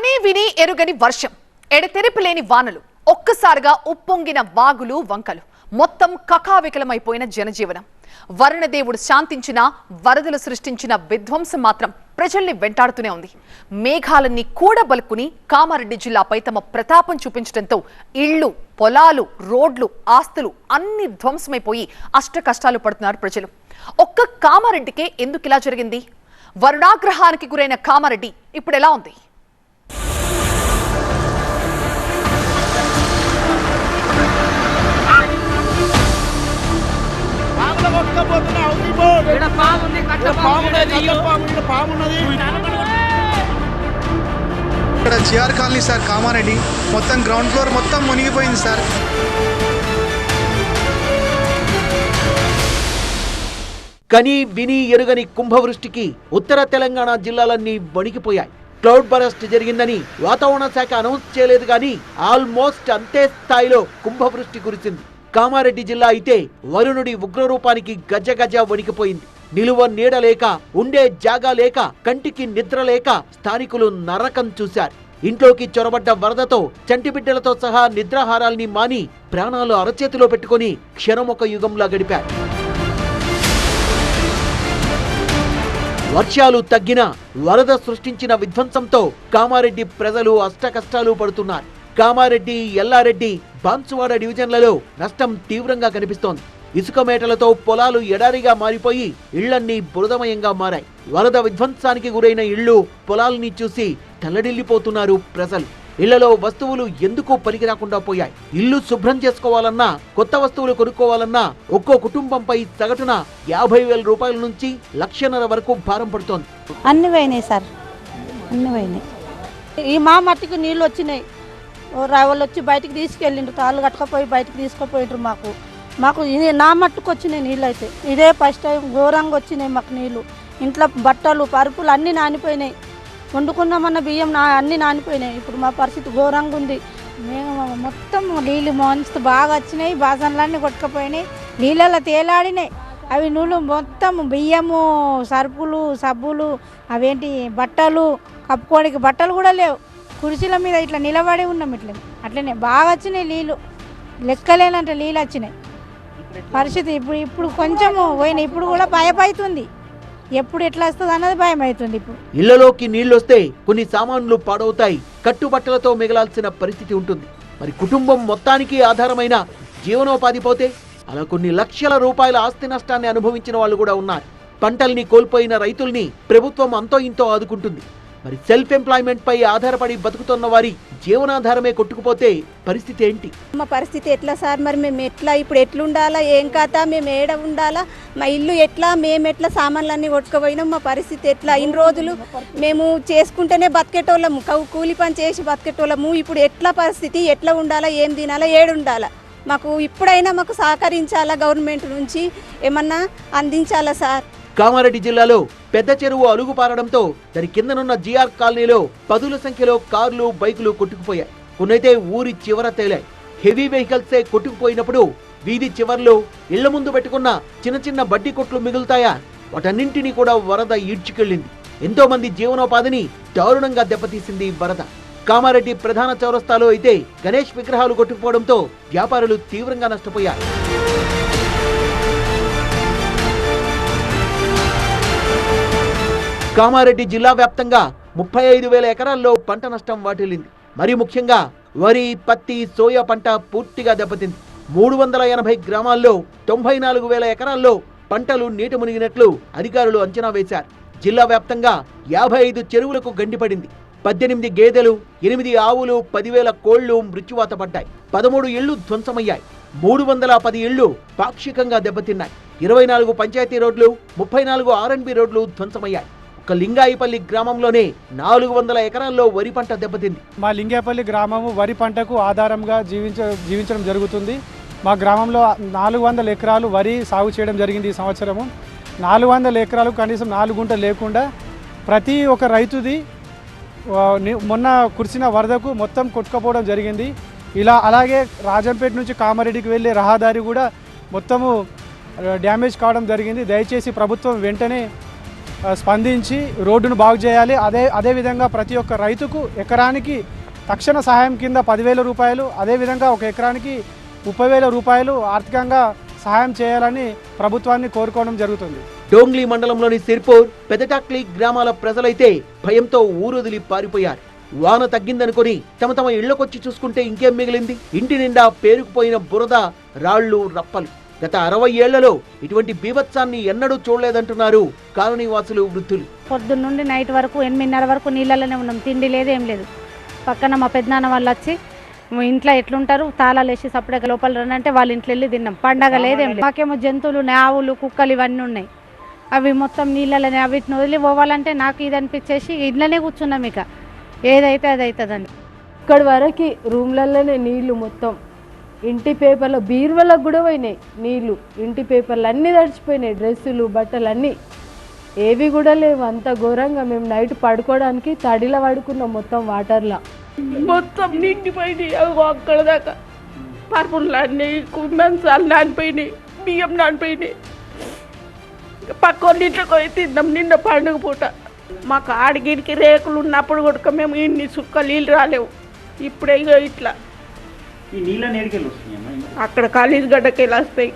కనీ విని ఎరుగని వర్షం ఎడతెరిపి లేని వానలు ఒక్కసారిగా ఉప్పొంగిన వాగులు వంకలు. మొత్తం కకావికలమైపోయిన జనజీవనం. వరుణదేవుడు శాంతించిన వరదలు సృష్టించిన విధ్వంసం మాత్రం ప్రజల్ని వెంటాడుతూనే ఉంది. మేఘాలన్నీ కూడబలుకుని కామారెడ్డి జిల్లాపై తమ ప్రతాపం చూపించడంతో ఇళ్ళు పొలాలు రోడ్లు ఆస్తులు అన్ని ధ్వంసమైపోయి అష్ట కష్టాలు పడుతున్నారు ప్రజలు. ఒక్క కామారెడ్డికే ఎందుకు ఇలా జరిగింది? వరుణాగ్రహానికి గురైన కామారెడ్డి ఇప్పుడు ఎలా ఉంది? కొట్టుకపోతున్నా పాము ఉంది, పాము ఉన్నది ఇక్కడ జిఆర్ కాలనీ సార్ కామారెడ్డి. మొత్తం గ్రౌండ్ ఫ్లోర్ మొత్తం మునిగిపోయింది సార్. కని విని ఎరుగని కుంభవృష్టికి ఉత్తర తెలంగాణ జిల్లాలన్నీ వణికిపోయాయి. క్లౌడ్ బరస్ట్ జరిగిందని వాతావరణ శాఖ అనౌన్స్ చేయలేదు కానీ ఆల్మోస్ట్ అంతే స్థాయిలో కుంభవృష్టి కురిసింది. కామారెడ్డి జిల్లా అయితే వరుణుడి ఉగ్రరూపానికి గజ గజ వణికిపోయింది. నిలువ నీడ లేక ఉండే జాగా లేక కంటికి నిద్ర లేక స్థానికులు నరకం చూశారు. ఇంట్లోకి చొరబడ్డ వరదతో చంటిబిడ్డలతో సహా నిద్రాహారాల్ని మాని ప్రాణాలు అరచేతిలో పెట్టుకుని క్షణమొక యుగంలా గడిపారు. వర్షాలు తగ్గినా వరద సృష్టించిన విధ్వంసంతో కామారెడ్డి ప్రజలు అష్టకష్టాలు పడుతున్నారు. కామారెడ్డి ఎల్లారెడ్డి బాన్సువాడ డివిజన్లలో నష్టం తీవ్రంగా కనిపిస్తోంది. ఇసుక మేటలతో పొలాలు ఎడారిగా మారిపోయి ఇళ్ళన్నీ బురదమయంగా మారాయి. వరద విధ్వంసానికి గురైన ఇళ్ళు పొలాల్ని చూసి తల్లడిల్లిపోతున్నారు ప్రజలు. ఇళ్ళలో వస్తువులు ఎందుకు పనికిరాకుండా పోయాయి? ఇల్లు శుభ్రం చేసుకోవాలన్నా కొత్త వస్తువులు కొనుక్కోవాలన్నా ఒక్కో కుటుంబంపై సగటున యాభై వేల రూపాయల నుంచి లక్షన్నర వరకు భారం పడుతోంది. అన్ని పోయినాయి సార్. అన్ని పోయినాయి. ఈ మా మట్టికి నీళ్ళు వచ్చినాయి. వాళ్ళు వచ్చి బయటికి తీసుకెళ్ళిండ్రు తాళ్ళు కట్టుకపోయి బయటికి తీసుకుపోయిండ్రు మాకు. మాకు ఇది నా మట్టుకు వచ్చినాయి నీళ్ళు అయితే ఇదే ఫస్ట్ టైం ఘోరంగా వచ్చినాయి మాకు నీళ్ళు. ఇంట్లో బట్టలు పరుపులు అన్నీ నానిపోయినాయి. వండుకున్నామన్న బియ్యం నా అన్నీ నానిపోయినాయి. ఇప్పుడు మా పరిస్థితి ఘోరంగా ఉంది. మేము మొత్తం నీళ్ళు మోన్స్తూ బాగా వచ్చినాయి బాసనలన్నీ కొట్టుకుపోయినాయి నీళ్ళలో తేలాడినాయి. అవి నూలు మొత్తం బియ్యము సరుపులు సబ్బులు అవేంటి బట్టలు కప్పుకోడానికి బట్టలు కూడా లేవు. కుర్చీల మీద ఇట్లా నిలబడి ఉన్నాం ఇట్లా. అట్లనే బాగా వచ్చినాయి నీళ్ళు లెక్కలేనంటే నీళ్ళు వచ్చినాయి. పరిస్థితి ఇప్పుడు ఇప్పుడు కొంచెము పోయినాయి. ఇప్పుడు కూడా భయపడుతుంది. ఎప్పుడు ఎట్లా వస్తుంది అన్నది భయం అవుతుంది ఇప్పుడు. ఇళ్ళలోకి నీళ్ళొస్తే కొన్ని సామాన్లు పాడవుతాయి. కట్టుబట్టలతో మిగలాల్సిన పరిస్థితి ఉంటుంది. మరి కుటుంబం మొత్తానికి ఆధారమైన జీవనోపాధి పోతే అలా కొన్ని లక్షల రూపాయల ఆస్తి నష్టాన్ని అనుభవించిన వాళ్ళు కూడా ఉన్నారు. పంటల్ని కోల్పోయిన రైతుల్ని ప్రభుత్వం అంతో ఇంతో ఆదుకుంటుంది. మరి సెల్ఫ్ ఎంప్లాయ్మెంట్ పై ఆధారపడి బతుకుతున్న వారి జీవనాధారమే కొట్టుకుపోతే పరిస్థితి ఏంటి? మా పరిస్థితి ఎట్లా సార్? మరి మేము ఎట్లా ఇప్పుడు ఎట్లుండాలా? ఏం కాతా మేము ఏడ ఉండాలా? మా ఇల్లు ఎట్లా? మేము ఎట్లా సామాన్లన్నీ కొట్టుకుపోయినాం? మా పరిస్థితి ఎట్లా? ఇన్ని రోజులు మేము చేసుకుంటేనే బతికేటోళ్ళము. కూలి పని చేసి బతికేటోళ్ళము. ఇప్పుడు ఎట్లా పరిస్థితి? ఎట్లా ఉండాలా? ఏం తినాలా? ఏడు ఉండాలా? మాకు ఇప్పుడైనా మాకు సహకరించాలా గవర్నమెంట్ నుంచి? ఏమన్నా అందించాలా సార్? కామారెడ్డి జిల్లాలో పెద్ద చెరువు అలుగుపారడంతో దాని కిందనున్న జిఆర్ కాలనీలో పదుల సంఖ్యలో కార్లు బైకులు కొట్టుకుపోయాయి. కొన్నైతే ఊరి చివర తేలాయి. హెవీ వెహికల్సే కొట్టుకుపోయినప్పుడు వీధి చివర్లో ఇళ్ళ ముందు పెట్టుకున్న చిన్న చిన్న బడ్డీ కొట్లు మిగులుతాయా? వాటన్నింటినీ కూడా వరద ఈడ్చుకెళ్ళింది. ఎంతో మంది జీవనోపాధిని దారుణంగా దెబ్బతీసింది వరద. కామారెడ్డి ప్రధాన చౌరస్తాలో అయితే గణేష్ విగ్రహాలు కొట్టుకుపోవడంతో వ్యాపారులు తీవ్రంగా నష్టపోయారు. కామారెడ్డి జిల్లా వ్యాప్తంగా ముప్పై ఐదు వేల ఎకరాల్లో పంట నష్టం వాటిల్లింది. మరి ముఖ్యంగా వరి పత్తి సోయా పంట పూర్తిగా దెబ్బతింది. మూడు వందల ఎనభై గ్రామాల్లో తొంభై నాలుగు వేల ఎకరాల్లో పంటలు నీట మునిగినట్లు అధికారులు అంచనా వేశారు. జిల్లా వ్యాప్తంగా యాభై ఐదు చెరువులకు గండిపడింది పద్దెనిమిది గేదెలు ఎనిమిది ఆవులు పదివేల కోళ్ళు మృత్యువాత పడ్డాయి. పదమూడు ఇళ్ళు ధ్వంసమయ్యాయి. మూడు వందల పది ఇళ్ళు పాక్షికంగా దెబ్బతిన్నాయి. ఇరవై నాలుగు పంచాయతీ రోడ్లు ముప్పై నాలుగు ఆర్ఎన్బి రోడ్లు ధ్వంసమయ్యాయి. ఒక లింగాయిపల్లి గ్రామంలోనే నాలుగు వందల ఎకరాల్లో వరి పంట దెబ్బతింది. మా లింగేపల్లి గ్రామము వరి పంటకు ఆధారంగా జీవించ జీవించడం జరుగుతుంది. మా గ్రామంలో నాలుగు వందల ఎకరాలు వరి సాగు చేయడం జరిగింది ఈ సంవత్సరము. నాలుగు వందల ఎకరాలు కనీసం నాలుగు గుంటలు లేకుండా ప్రతి ఒక్క రైతుది మొన్న కురిసిన వరదకు మొత్తం కొట్టుకపోవడం జరిగింది. ఇలా అలాగే రాజంపేట నుంచి కామారెడ్డికి వెళ్ళే రహదారి కూడా మొత్తము డ్యామేజ్ కావడం జరిగింది. దయచేసి ప్రభుత్వం వెంటనే స్పందించి రోడ్డును బాగు చేయాలి. అదే అదేవిధంగా ప్రతి ఒక్క రైతుకు ఎకరానికి తక్షణ సహాయం కింద పదివేల రూపాయలు అదేవిధంగా ఒక ఎకరానికి ముప్పై వేల రూపాయలు ఆర్థికంగా సహాయం చేయాలని ప్రభుత్వాన్ని కోరుకోవడం జరుగుతుంది. డోంగ్లీ మండలంలోని సిర్పూర్ పెదటాక్లీ గ్రామాల ప్రజలైతే భయంతో ఊరొదిలి పారిపోయారు. వాన తగ్గిందనుకొని తమ తమ ఇళ్ళకొచ్చి చూసుకుంటే ఇంకేం మిగిలింది? ఇంటి నిండా పేరుకుపోయిన బురద రాళ్ళు రప్పలు. గత అరవై ఏళ్ళలో ఇటువంటి బీభత్సాన్ని ఎన్నడూ చూడలేదంటున్నారు కాలనీవాసులు వృద్ధులు. పొద్దున్న నుండి నైట్ వరకు ఎనిమిదిన్నర వరకు నీళ్ళలోనే ఉన్నాం. తిండి లేదు ఏం లేదు. పక్కన మా పెద్దనాన్న వాళ్ళు వచ్చి "మీ ఇంట్లో ఎట్లుంటారు? తాళాలు వేసి సపరేట్గా లోపల రండి వాళ్ళ ఇంట్లో వెళ్ళి తిన్నాం. పండగ లేదేం లేదు. మాకేమో జంతువులు ఆవులు కుక్కలు ఇవన్నీ ఉన్నాయి. అవి మొత్తం నీళ్ళలోనే వీటిని వదిలి పోవాలంటే నాకు ఇది అనిపించేసి ఇళ్ళనే కూర్చున్నాం ఇక. ఏదైతే అది అవుతుందని ఇక్కడి వరకు రూమ్లలోనే నీళ్ళు మొత్తం ఇంటి పేపర్లో బీరువలకు కూడా పోయినాయి నీళ్ళు ఇంటి పేపర్లు అన్నీ తడిచిపోయినాయి డ్రెస్సులు బట్టలు అన్నీ ఏవి కూడా లేవు. అంత ఘోరంగా మేము నైట్ పడుకోవడానికి తడిలో పడుకున్నాం మొత్తం వాటర్లో. మొత్తం నిండిపోయినాయి. అక్కడ దాకా. పరుపులు అన్నీ మంచాలు నానిపోయినాయి. బియ్యం నానిపోయినాయి. పక్క ఇంట్లోకి పోయి తిన్నాం. నిన్న పండుగ పూట. మాకు ఆడిగిడికి రేకులు ఉన్నప్పుడు కూడా మేము ఇన్ని సుక్క నీళ్ళు రాలేవు. ఇప్పుడే ఇగో ఇట్లా. ఈ నీళ్ళ నేడికెళ్ళి వస్తున్నాయమ్మా అక్కడ కాళీస్ గడ్డకి వెళ్ళి వస్తాయి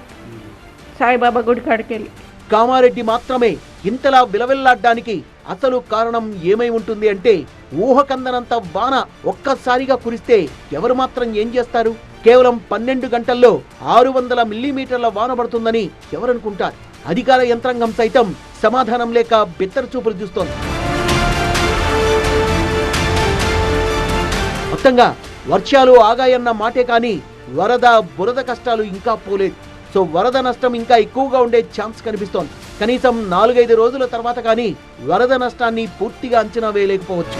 సాయిబాబా గుడి కాడికి వెళ్ళి కామారెడ్డి మాత్రమే ఇంతలా విలవిల్లాడ్డానికి అసలు కారణం ఏమై ఉంటుంది అంటే ఊహకందనంత వాన ఒక్కసారిగా కురిస్తే ఎవరు మాత్రం ఏం చేస్తారు? కేవలం పన్నెండు గంటల్లో ఆరు వందల మిల్లీమీటర్ల వాన పడుతుందని ఎవరనుకుంటారు? అధికార యంత్రాంగం సైతం సమాధానం లేక బిత్తర చూపులు చూస్తోంది. మొత్తంగా వర్షాలు ఆగాయన్న మాటే కానీ వరద బురద కష్టాలు ఇంకా పోలేదు. సో వరద నష్టం ఇంకా ఎక్కువగా ఉండే ఛాన్స్ కనిపిస్తోంది. కనీసం నాలుగైదు రోజుల తర్వాత కానీ వరద నష్టాన్ని పూర్తిగా అంచనా వేయలేకపోవచ్చు.